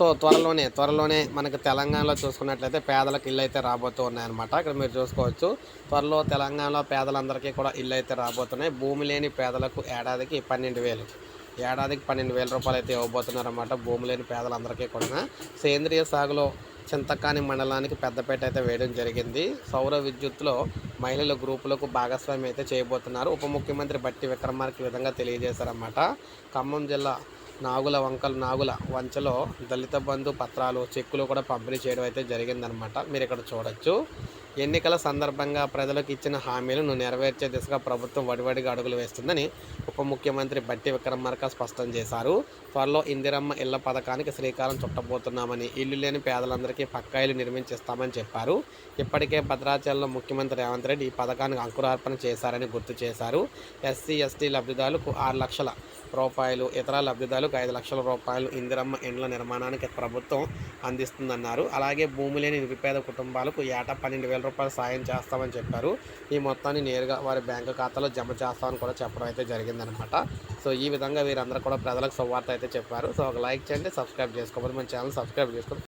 So త్వరలోనే త్వరలోనే మనకి తెలంగాణలో చూసుకున్నట్లయితే పేదలకు ఇల్లు అయితే రాబోతూ ఉన్నాయన్నమాట. ఇక్కడ మీరు చూసుకోవచ్చు. త్వరలో తెలంగాణలో పేదలందరికీ కూడా ఇల్లు అయితే రాబోతున్నాయి. భూమి లేని పేదలకు ఏడాదికి పన్నెండు వేలు ఏడాదికి పన్నెండు వేల రూపాయలు అయితే ఇవ్వబోతున్నారన్నమాట భూమి లేని పేదలందరికీ కూడా సేంద్రియ సాగులో చింతకాని మండలానికి పెద్దపేట అయితే వేయడం జరిగింది. సౌర విద్యుత్లో మహిళల గ్రూపులకు భాగస్వామ్యం అయితే చేయబోతున్నారు. ఉప ముఖ్యమంత్రి బట్టి విక్రమార్క విధంగా తెలియజేశారన్నమాట. ఖమ్మం జిల్లా నాగుల వంకలు నాగుల వంచలో దళిత బంధు పత్రాలు చెక్కులు కూడా పంపిణీ చేయడం అయితే జరిగిందనమాట మీరు ఇక్కడ చూడొచ్చు. ఎన్నికల సందర్భంగా ప్రజలకు ఇచ్చిన హామీలను నెరవేర్చే దిశగా ప్రభుత్వం వడివడిగా అడుగులు వేస్తుందని ఉప ముఖ్యమంత్రి బట్టి విక్రమార్క స్పష్టం చేశారు. త్వరలో ఇందిరమ్మ ఇళ్ళ పథకానికి శ్రీకారం చుట్టబోతున్నామని ఇల్లు లేని పేదలందరికీ పక్కా ఇల్లు నిర్మించిస్తామని చెప్పారు. ఇప్పటికే భద్రాచలంలో ముఖ్యమంత్రి రేవంత్ రెడ్డి ఈ పథకానికి అంకురార్పణ చేశారని గుర్తు చేశారు. ఎస్సీ ఎస్టీ లబ్ధిదారులకు ఆరు లక్షల రూపాయలు ఇతర లబ్ధిదారులకు ఐదు లక్షల రూపాయలు ఇందిరమ్మ ఇండ్ల నిర్మాణానికి ప్రభుత్వం అందిస్తుందన్నారు. అలాగే భూమి లేని నిరుపేద కుటుంబాలకు ఏటా పన్నెండు వేల రూపాయలు సాయం చేస్తామని చెప్పారు. ఈ మొత్తాన్ని నేరుగా వారి బ్యాంకు ఖాతాలో జమ చేస్తామని కూడా చెప్పడం అయితే జరిగిందనమాట సో ఈ విధంగా వీరందరూ కూడా ప్రజలకు సువార్త అయితే చెప్పారు. సో ఒక లైక్ చేయండి సబ్స్క్రైబ్ చేసుకోవాలి మన ఛానల్ సబ్స్క్రైబ్ చేసుకోండి.